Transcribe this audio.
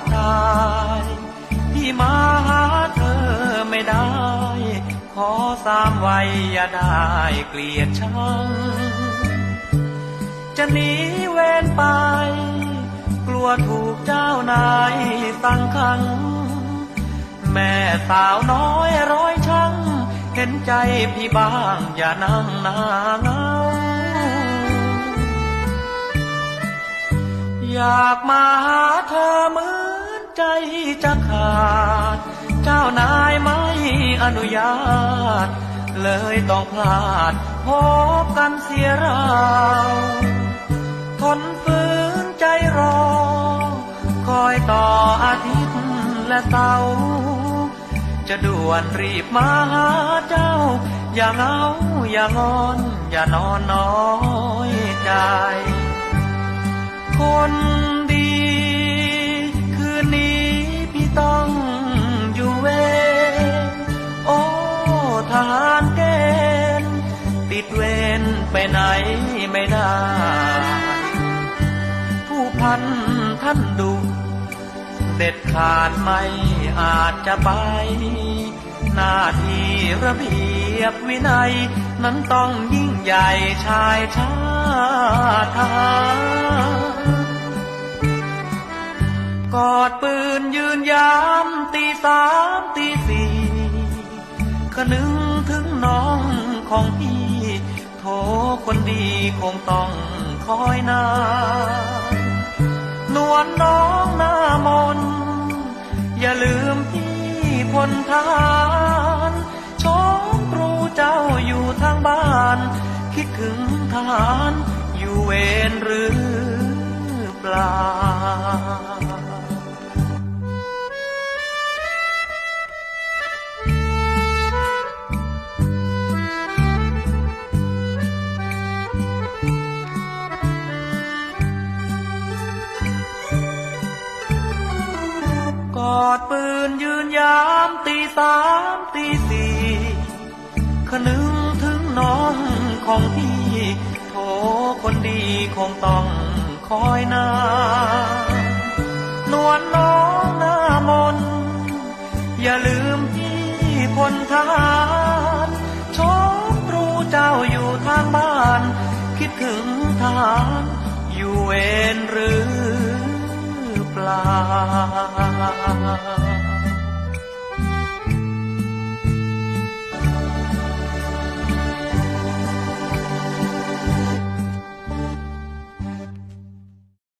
บได้ พี่มาหาเธอไม่ได้ ขอสามวัยอย่าได้เกลียดชัง จะหนีเว้นไป กลัวถูกเจ้านายสั่งขัง แม่สาวน้อยร้อยชังเห็นใจพี่บ้างอย่านั่งนาเงาอยากมาหาเธอเมื่อ ใจจะขาด เจ้านายไม่อนุญาต เลยต้องพลาดพบกันเสียเราทนฝืนใจรอ คอยต่ออาทิตย์และเสาจะด่วนรีบมาหาเจ้า อย่าเงาอย่างอนอย่านอนน้อยใจ คน ดเวรไปไหนไม่ได้ ผู้พันท่านดุเด็ดขาดไม่อาจจะไป หน้าที่ระเบียบวินัย นั้นต้องยิ่งใหญ่ชายชาติทากอดปืนยืนยามตีสามตีสี่ก็นึงถึงน้องของพี่ คนดีคงต้องคอยนานนวลน้องหน้ามน อย่าลืมพี่พลทานชมครูเจ้าอยู่ทางบ้าน คิดถึงทหาร อดปืนยืนยามตีสามตีสี่คนึงถึงน้องของพี่โทคนดีคงต้องคอยนานวลน้องหน้ามน อย่าลืมพี่พลทหารชมรู้เจ้าอยู่ทางบ้าน คิดถึงทหารอยู่เวรหรือ ปล่า